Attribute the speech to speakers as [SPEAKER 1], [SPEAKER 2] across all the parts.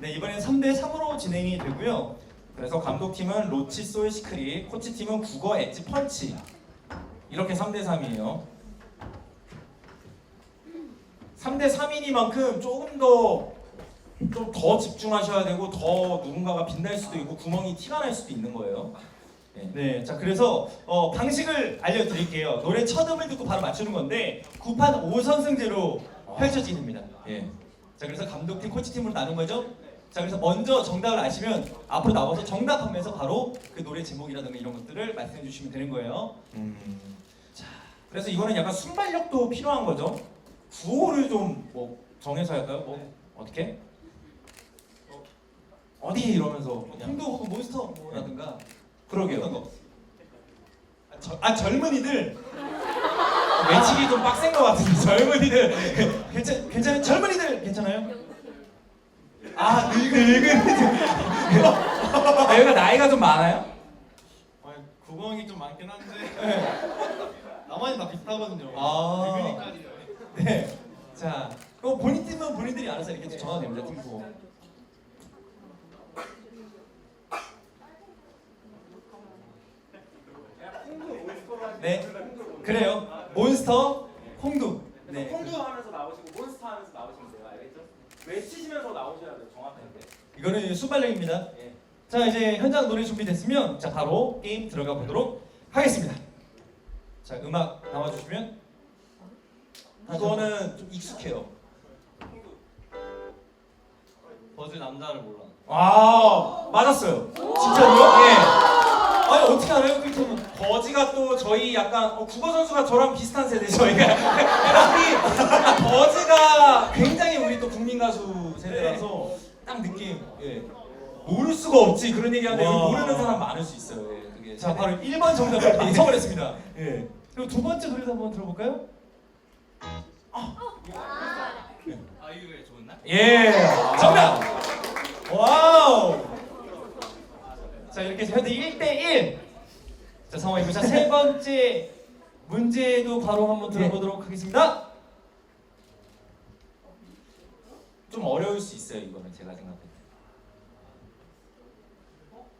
[SPEAKER 1] 네, 이번엔 3대 3으로 진행이 되고요.
[SPEAKER 2] 그래서 감독팀은 로치 소이 시크릿, 코치팀은 국어 엣지 펀치. 이렇게 3대 3이에요. 3대 3이니만큼 조금 더 좀 더 집중하셔야 되고 더 누군가가 빛날 수도 있고 구멍이 티가 날 수도 있는 거예요.
[SPEAKER 1] 네, 자 그래서 어, 방식을 알려드릴게요. 노래 첫 음을 듣고 바로 맞추는 건데 9판 5선승제로 펼쳐집니다.
[SPEAKER 2] 예.
[SPEAKER 1] 자 그래서 감독팀, 코치팀으로 나눈 거죠. 자 그래서 먼저 정답을 아시면 앞으로 나와서 정답하면서 바로 그 노래 제목이라든가 이런 것들을 말씀해 주시면 되는 거예요.
[SPEAKER 2] 음. 자, 그래서 이거는 약간 순발력도 필요한 거죠. 구호를 좀 뭐 정해서 할까요? 뭐 어떻게? 어디 이러면서 그냥
[SPEAKER 1] 홍도 몬스터 뭐라든가
[SPEAKER 2] 그러게요.
[SPEAKER 1] 어떤 거. 아, 저, 아 젊은이들
[SPEAKER 2] 외치기 좀 빡센 것 같은데 젊은이들
[SPEAKER 1] 괜찮 괜찮은 젊은이들 괜찮아요? 아 늙은 늙은
[SPEAKER 2] 아, 여기가 나이가 좀 많아요?
[SPEAKER 3] 아니, 구멍이 좀 많긴 한데
[SPEAKER 1] 네.
[SPEAKER 3] 나만이 다 비슷하거든요.
[SPEAKER 1] 아.
[SPEAKER 3] 그러니까요.
[SPEAKER 1] 네. 자, 그럼 본인 팀은 본인들이 알아서 이렇게 정하면 됩니다. 팀고. 네. 그래요. 몬스터, 홍두. 네.
[SPEAKER 4] 콩두 하면서 나오시고 몬스터 하면서 나오시면 돼요. 알겠죠? 외치시면서 나오셔야 돼요. 정확하게.
[SPEAKER 1] 이거는 순발력입니다.
[SPEAKER 4] 예.
[SPEAKER 1] 자, 이제 현장 노래 준비됐으면 자 바로 게임 들어가 보도록 하겠습니다. 자, 음악 나와 주시면
[SPEAKER 2] 이거는 좀 익숙해요.
[SPEAKER 3] 버즈 남자를 몰라.
[SPEAKER 2] 아 맞았어요.
[SPEAKER 1] 진짜로요?
[SPEAKER 2] 예.
[SPEAKER 1] 아니 어떻게 알아요? 그?
[SPEAKER 2] 버즈가 또 저희 약간 어, 국어 선수가 저랑 비슷한 세대 저희가 우리 버즈가 굉장히 우리 또 국민 가수 세대라서 딱 느낌 예 모를 수가 없지 그런 얘기하는데 여기
[SPEAKER 1] 와.
[SPEAKER 2] 모르는 사람 많을 수 있어요 예 그게
[SPEAKER 1] 자, 바로 1번 정답을 맞춰버렸습니다.
[SPEAKER 2] 예
[SPEAKER 1] 그럼 두 번째 노래도 한번 들어볼까요?
[SPEAKER 3] 아이유의 좋은 날?
[SPEAKER 2] 예.
[SPEAKER 1] 정답! 와우! 자 이렇게 해서 현재 1대1 자 상황이고 자세 번째 문제도 바로 한번 들어보도록 하겠습니다
[SPEAKER 2] 좀 어려울 수 있어요 이거는 제가 생각할 때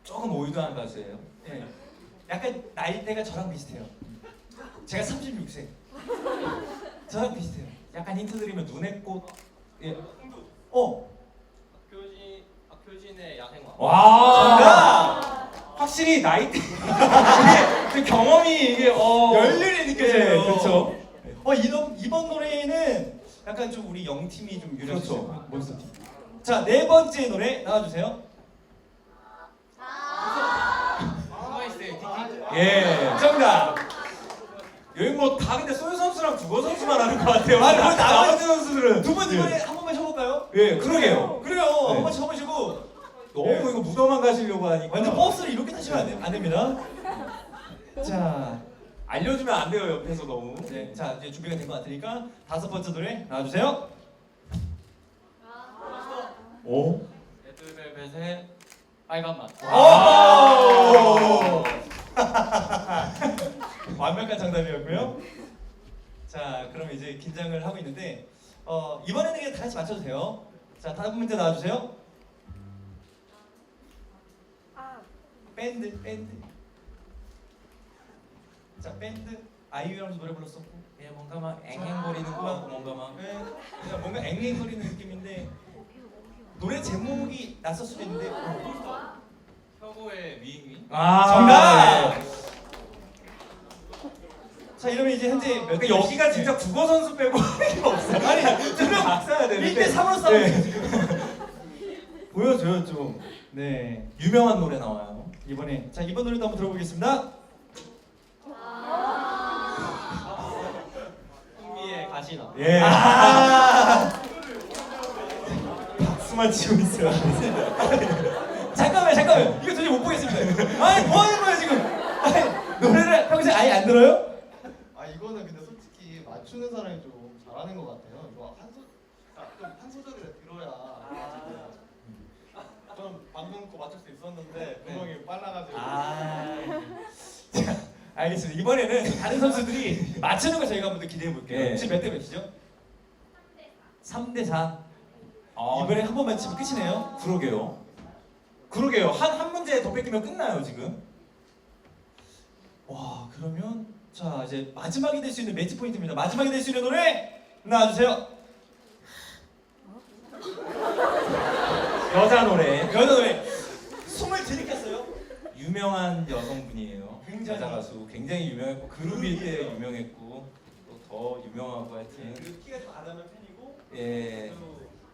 [SPEAKER 2] 조금 올드한 가수예요
[SPEAKER 1] 예. 약간 나이대가 저랑 비슷해요 제가 36세 저랑 비슷해요
[SPEAKER 2] 약간 힌트 드리면 눈의 꽃 예.
[SPEAKER 1] 어!
[SPEAKER 3] 박효진 박효진의 야생화.
[SPEAKER 2] 와
[SPEAKER 1] 정답!
[SPEAKER 2] 확실히 나이대 이게 그 경험이 이게 어
[SPEAKER 1] 열렬히 느껴져요
[SPEAKER 2] 예, 그렇죠
[SPEAKER 1] 어 이번, 이번 노래는 약간 좀 우리 영팀이 좀 유리하죠
[SPEAKER 2] 그렇죠.
[SPEAKER 1] 몬스터 팀 자 네 번째 노래 나와주세요
[SPEAKER 3] 티티.
[SPEAKER 2] 예
[SPEAKER 1] 정답!
[SPEAKER 2] 여기 뭐 다 근데 소유 선수랑 국어 선수만 하는 것 같아요.
[SPEAKER 1] 아니, 뭐 나머지
[SPEAKER 2] 나머지 선수들은
[SPEAKER 1] 두분
[SPEAKER 2] 예.
[SPEAKER 1] 이번에 한 번만 쳐볼까요?
[SPEAKER 2] 예, 그러게요.
[SPEAKER 1] 그래요
[SPEAKER 2] 네.
[SPEAKER 1] 한 번씩 쳐보시고
[SPEAKER 2] 너무
[SPEAKER 1] 예.
[SPEAKER 2] 이거 무덤만 가시려고 하니까
[SPEAKER 1] 완전 버스를 이렇게 타시면 안, 돼- 안 됩니다 자,
[SPEAKER 2] 알려주면 안 돼요 옆에서 너무.
[SPEAKER 1] 네, 자 이제 준비가 된 것 같으니까 다섯 번째 노래 나와주세요
[SPEAKER 2] 오.
[SPEAKER 3] 레드벨벳의 빨간 맛.
[SPEAKER 1] 오! 완벽한 정답이었고요. 자, 그럼 이제 긴장을 하고 있는데 어, 이번에는 그냥 다 같이 맞춰도 돼요. 자, 다음 문제 나와주세요. 밴드, 밴드. 자, 밴드 아이유랑 노래 불렀었고,
[SPEAKER 2] 예, 뭔가 막 앵앵거리는 거 같고 뭔가 막.
[SPEAKER 1] 네, 그냥 뭔가 앵앵거리는 느낌인데 노래 제목이 낯설 수도 있는데
[SPEAKER 3] 혁오의 위잉위.
[SPEAKER 2] 아
[SPEAKER 1] 정답!
[SPEAKER 2] 예.
[SPEAKER 1] 자, 이러면 이제 현재 몇
[SPEAKER 2] 그러니까 여기가 진짜 국어 선수 빼고 없어.
[SPEAKER 1] 아니,
[SPEAKER 2] 두명 박사야 되는데.
[SPEAKER 1] 1대 3으로 싸우는
[SPEAKER 2] 네.
[SPEAKER 1] 지금.
[SPEAKER 2] 보여줘요 좀.
[SPEAKER 1] 네.
[SPEAKER 2] 유명한 노래 나와요.
[SPEAKER 1] 이번에 자 이번 노래도 한번 들어보겠습니다.
[SPEAKER 2] 예.
[SPEAKER 1] 아~
[SPEAKER 2] 박수만 치고 있어요.
[SPEAKER 1] 잠깐만 잠깐만 이거 도저히 못 보겠습니다. 아니 뭐 하는 거야 지금? 아니, 노래를 평소에 아예 안 들어요?
[SPEAKER 5] 아 이거는 근데 솔직히 맞추는 사람이 좀 잘하는 것 같아요. 이거 한 소, 아, 좀한 소절을 들어야. 좀 방금 거 맞출 수 있었는데 빨라가지고.
[SPEAKER 1] 아. 자 알겠습니다. 이번에는 다른 선수들이 맞추는 거 저희가 한번 더 기대해 볼게요.
[SPEAKER 2] 네.
[SPEAKER 1] 지금 몇 대 몇이죠? 3대 4.
[SPEAKER 2] 아,
[SPEAKER 1] 이번에 한 번만 치면 끝이네요.
[SPEAKER 2] 그러게요. 그러게요. 한, 한 문제 더 뺏기면 끝나요, 지금.
[SPEAKER 1] 와 그러면 자 이제 마지막이 될 수 있는 매치 포인트입니다. 마지막이 될 수 있는 노래 나와주세요.
[SPEAKER 2] 여자 노래.
[SPEAKER 1] 여자 노래 숨을 들이켰어요.
[SPEAKER 2] 유명한 여성분이에요.
[SPEAKER 1] 굉장히.
[SPEAKER 2] 여자 가수. 굉장히 유명했고, 그룹일 때 유명했고, 또 더 유명하고 하여튼.
[SPEAKER 1] 그 키가 좀안 하는 편이고
[SPEAKER 2] 예.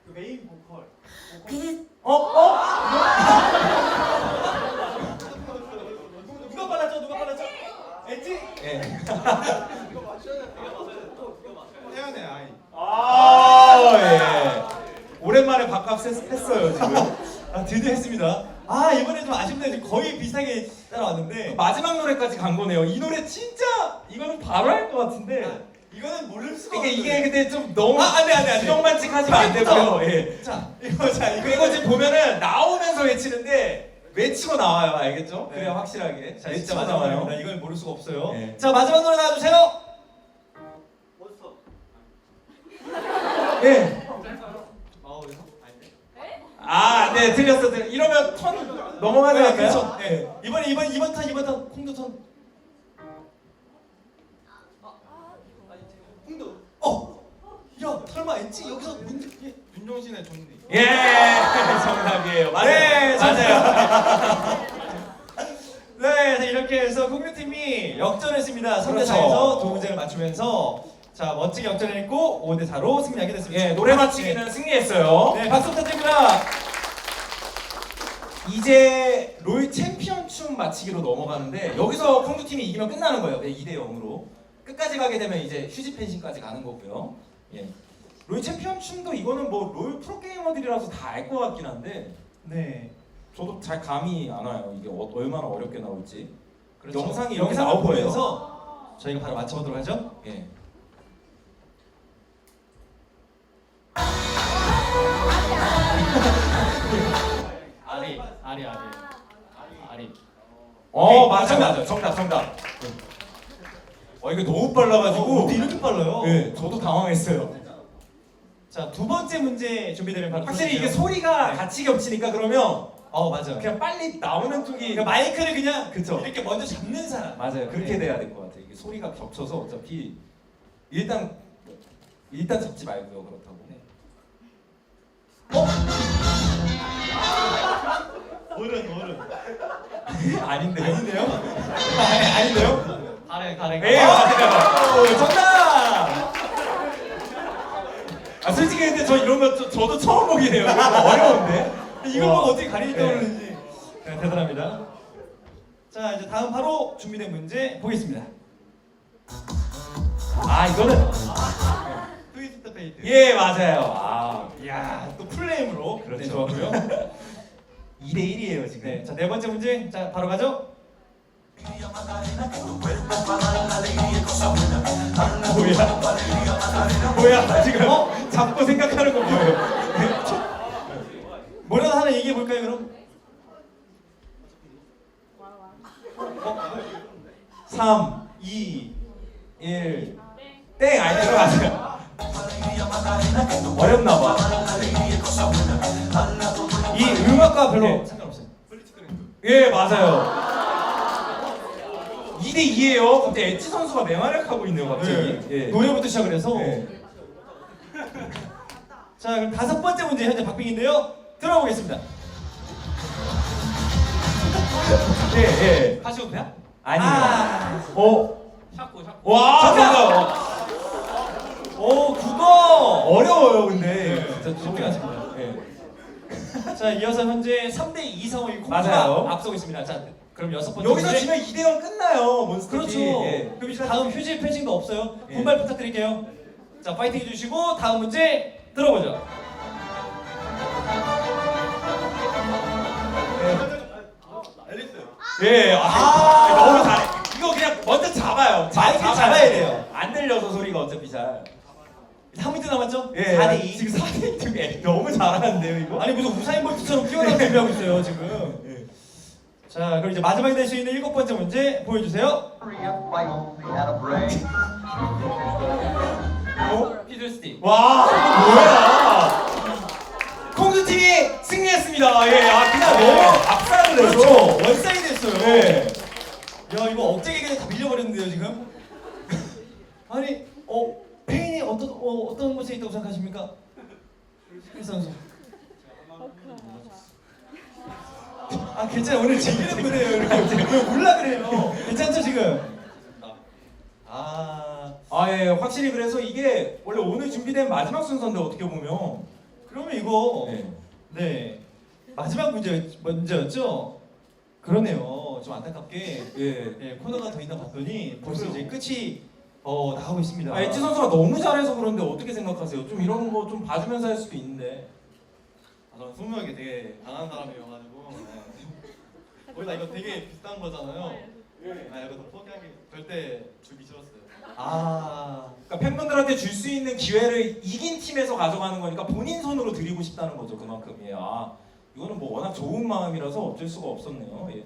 [SPEAKER 1] 그 메인 보컬.
[SPEAKER 2] 어? 어?
[SPEAKER 1] 누가 빨랐죠? 누가 빨랐죠? 엣지?
[SPEAKER 2] 예.
[SPEAKER 5] 태연의 아이.
[SPEAKER 2] 아, 예. 오랜만에 밥값 했- 했어요, 지금.
[SPEAKER 1] 아 드디어 했습니다. 아 이번에 좀 아쉽네요. 지금 거의 비슷하게 따라왔는데
[SPEAKER 2] 노래까지 간 거네요. 이 노래 진짜 이거는 바로 할 것 같은데.
[SPEAKER 1] 이거는 모를 수가
[SPEAKER 2] 이게
[SPEAKER 1] 없어요.
[SPEAKER 2] 이게 근데 좀 너무
[SPEAKER 1] 아 안 돼 안 돼 안돼.
[SPEAKER 2] 주먹만치 하시면 안 되고요. 예.
[SPEAKER 1] 자 이거 자 이거
[SPEAKER 2] 이거 지금 보면은 나오면서 외치는데 외치고 나와요. 알겠죠?
[SPEAKER 1] 네.
[SPEAKER 2] 그래야 확실하게.
[SPEAKER 1] 자 진짜
[SPEAKER 2] 외치고
[SPEAKER 1] 마지막입니다.
[SPEAKER 2] 나와요.
[SPEAKER 1] 이걸 모를 수가 없어요.
[SPEAKER 2] 네.
[SPEAKER 1] 자 마지막 노래 나와주세요.
[SPEAKER 4] 몬스터.
[SPEAKER 2] 예.
[SPEAKER 3] 어 아닌데.
[SPEAKER 2] 아, 네, 틀렸어. 틀렸어. 이러면 턴 넘어가지
[SPEAKER 1] 네,
[SPEAKER 2] 않을까요?
[SPEAKER 1] 그렇죠. 네. 이번에 이번 이번 턴 이번 턴 콩도 턴. 야 설마 엣지 여기서 문제? 예.
[SPEAKER 5] 윤종신의 존니.
[SPEAKER 2] 예, 정답이에요. 맞아요.
[SPEAKER 1] 네,
[SPEAKER 2] 맞아요.
[SPEAKER 1] 네, 자, 이렇게 해서 공유팀이 역전했습니다. 3대
[SPEAKER 2] 그렇죠.
[SPEAKER 1] 4에서 두 문제를 맞추면서 자 멋지게 역전했고 5대 4로 승리하게 됐습니다.
[SPEAKER 2] 예, 노래 맞히기는 승리했어요.
[SPEAKER 1] 네, 박수 부탁드립니다.
[SPEAKER 2] 이제 롤 챔피언 춤 맞히기로 넘어가는데 여기서 콩두 팀이 이기면 끝나는 거예요. 네, 2대 0으로 끝까지 가게 되면 이제 휴지 펜싱까지 가는 거고요. 예. 롤 챔피언 춤도 이거는 뭐 롤 프로 게이머들이라서 다 알 것 같긴 한데
[SPEAKER 1] 네,
[SPEAKER 2] 저도 잘 감이 안 와요. 이게 어, 얼마나 어렵게 나올지.
[SPEAKER 1] 그렇죠.
[SPEAKER 2] 영상이 이렇게
[SPEAKER 1] 영상을
[SPEAKER 2] 나올 거예요.
[SPEAKER 1] 보면서 저희가 바로 맞춰보도록 하죠.
[SPEAKER 2] 예.
[SPEAKER 3] 아리 아리 아리 아리.
[SPEAKER 2] 어
[SPEAKER 1] 오케이,
[SPEAKER 2] 맞아
[SPEAKER 1] 정답.
[SPEAKER 2] 맞아 정답 정답. 어 이거 너무 빨라가지고.
[SPEAKER 1] 어떻게 이렇게 빨라요?
[SPEAKER 2] 네, 저도 당황했어요.
[SPEAKER 1] 자, 두 번째 문제 준비되면 바로
[SPEAKER 2] 확실히 이게. 소리가
[SPEAKER 1] 네.
[SPEAKER 2] 같이 겹치니까 그러면
[SPEAKER 1] 어, 맞아요.
[SPEAKER 2] 그냥 빨리 나오는 쪽이
[SPEAKER 1] 그러니까 마이크를 그냥
[SPEAKER 2] 그쵸.
[SPEAKER 1] 이렇게 먼저 잡는 사람.
[SPEAKER 2] 맞아요. 그렇게
[SPEAKER 1] 네.
[SPEAKER 2] 돼야 될 것 같아요. 이게 소리가 겹쳐서 어차피 일단 일단 잡지 말고요. 그렇다고.
[SPEAKER 5] 어른 어른.
[SPEAKER 2] 아닌데요?
[SPEAKER 1] 아닌데요? 아니, 아닌데요?
[SPEAKER 3] 가랭.
[SPEAKER 2] 예,
[SPEAKER 1] 아,
[SPEAKER 2] 맞아요.
[SPEAKER 1] 오, 정답!
[SPEAKER 2] 아 솔직히 근데 저 이런 거 저, 저도 처음 보긴 해요. 이거 어려운데.
[SPEAKER 1] 이걸
[SPEAKER 2] 와.
[SPEAKER 1] 보고 어떻게 가리기
[SPEAKER 2] 네.
[SPEAKER 1] 떠오르는지 네, 대단합니다. 자 이제 다음 바로 준비된 문제 보겠습니다.
[SPEAKER 2] 아 이거는
[SPEAKER 1] 트위스트 페이트.
[SPEAKER 2] 예 맞아요. 아
[SPEAKER 1] 이야 또 풀네임으로
[SPEAKER 2] 그렇죠.
[SPEAKER 1] 네, 좋았고요.
[SPEAKER 2] 2대 1이에요 지금.
[SPEAKER 1] 네, 자 네 번째 문제 자 바로 가죠.
[SPEAKER 2] 뭐야? 뭐야? 지금 어? 잡고 생각하는 거 뭐예요?
[SPEAKER 1] 뭐라도 하나 얘기해 볼까요 그럼?
[SPEAKER 2] 3, 2, 1. 땡! 아니 들어가세요. 어렵나 봐.
[SPEAKER 1] 이 음악과 별로
[SPEAKER 2] 네.
[SPEAKER 1] 상관없어요.
[SPEAKER 2] 예, 맞아요. 2대 2예요. 갑자기 엣지 선수가 맹활약하고 있네요, 갑자기. 예.
[SPEAKER 1] 노래부터 시작을 해서
[SPEAKER 2] 네.
[SPEAKER 1] 자 그럼 다섯 번째 문제 현재 박빙인데요. 들어보겠습니다.
[SPEAKER 2] 예, 예.
[SPEAKER 3] 카시오페아?
[SPEAKER 2] 아니에요.
[SPEAKER 1] 아,
[SPEAKER 2] 어?
[SPEAKER 3] 샤코 샤코.
[SPEAKER 2] 와,
[SPEAKER 1] 정답!
[SPEAKER 2] 정답!
[SPEAKER 1] 오 국어.
[SPEAKER 2] 어려워요, 근데.
[SPEAKER 1] 진짜 좋겠습니다.
[SPEAKER 2] 예.
[SPEAKER 1] 자 이어서 현재 3대 2 상황이
[SPEAKER 2] 맞아요.
[SPEAKER 1] 앞서고 있습니다. 자 그럼 여섯 번째
[SPEAKER 2] 여기서
[SPEAKER 1] 문제.
[SPEAKER 2] 지면 2대 0 끝나 요, 몬스터.
[SPEAKER 1] 그렇죠.
[SPEAKER 2] 예.
[SPEAKER 1] 그럼 이제 다음 휴지 펜싱도 없어요.
[SPEAKER 2] 예.
[SPEAKER 1] 분발 부탁드릴게요. 자 파이팅 해주시고 다음 문제 들어보죠.
[SPEAKER 2] 예, 아, 너무 잘해. 이거 그냥 먼저 잡아요. 자-
[SPEAKER 1] 마이크 잡아야 돼요.
[SPEAKER 2] 안 들려서 소리가 어차피 잘.
[SPEAKER 1] 한 문제 남았죠?
[SPEAKER 2] 예,
[SPEAKER 1] 4대 2.
[SPEAKER 2] 지금 4대 2 너무 잘하는데요, 이거?
[SPEAKER 1] 아니 무슨 우사인 볼트처럼 준비하고 있어요 지금.
[SPEAKER 2] 예.
[SPEAKER 1] 자 그럼 이제 마지막에 낼수 있는 일곱 번째 문제 보여주세요.
[SPEAKER 2] 어?
[SPEAKER 3] 피들스틱.
[SPEAKER 2] 와, 이거 뭐야? 팀이 승리했습니다. 예, 아 그냥
[SPEAKER 1] 네.
[SPEAKER 2] 너무 압살을 해서.
[SPEAKER 1] 그렇죠. 원사이드 했어요.
[SPEAKER 2] 네.
[SPEAKER 1] 야 이거 억제 개그에 다 밀려버렸는데요 지금. 아니 어 페인이 어떤 어, 어떤 곳에 있다고 생각하십니까? 이 선수. 아 괜찮아 오늘 즐기는 분이에요 이렇게 왜 몰라 그래요 괜찮죠 지금 아
[SPEAKER 2] 아, 예, 확실히 그래서 이게 원래 오늘 준비된 마지막 순서인데 어떻게 보면.
[SPEAKER 1] 그러면 이거
[SPEAKER 2] 네.
[SPEAKER 1] 네 마지막 문제 문제였죠 그러네요 좀 안타깝게
[SPEAKER 2] 예.
[SPEAKER 1] 예, 코너가 더 있나 봤더니 벌써 이제 끝이 어 나가고 있습니다
[SPEAKER 2] 아, 엣지 선수가 너무 잘해서 그런데 어떻게 생각하세요? 좀 이런 거 좀 봐주면서 할 수도 있는데.
[SPEAKER 5] 아, 저는 승무형이 되게 강한 사람이어가지고 네. 거기다 이거 되게 비싼 거잖아요. 아 이거 포기하기 절대 주기 싫었어요.
[SPEAKER 1] 아
[SPEAKER 2] 그러니까 팬분들한테 줄 수 있는 기회를 이긴 팀에서 가져가는 거니까 본인 손으로 드리고 싶다는 거죠 그만큼. 예. 아, 이거는 뭐 워낙 좋은 마음이라서 어쩔 수가 없었네요. 예.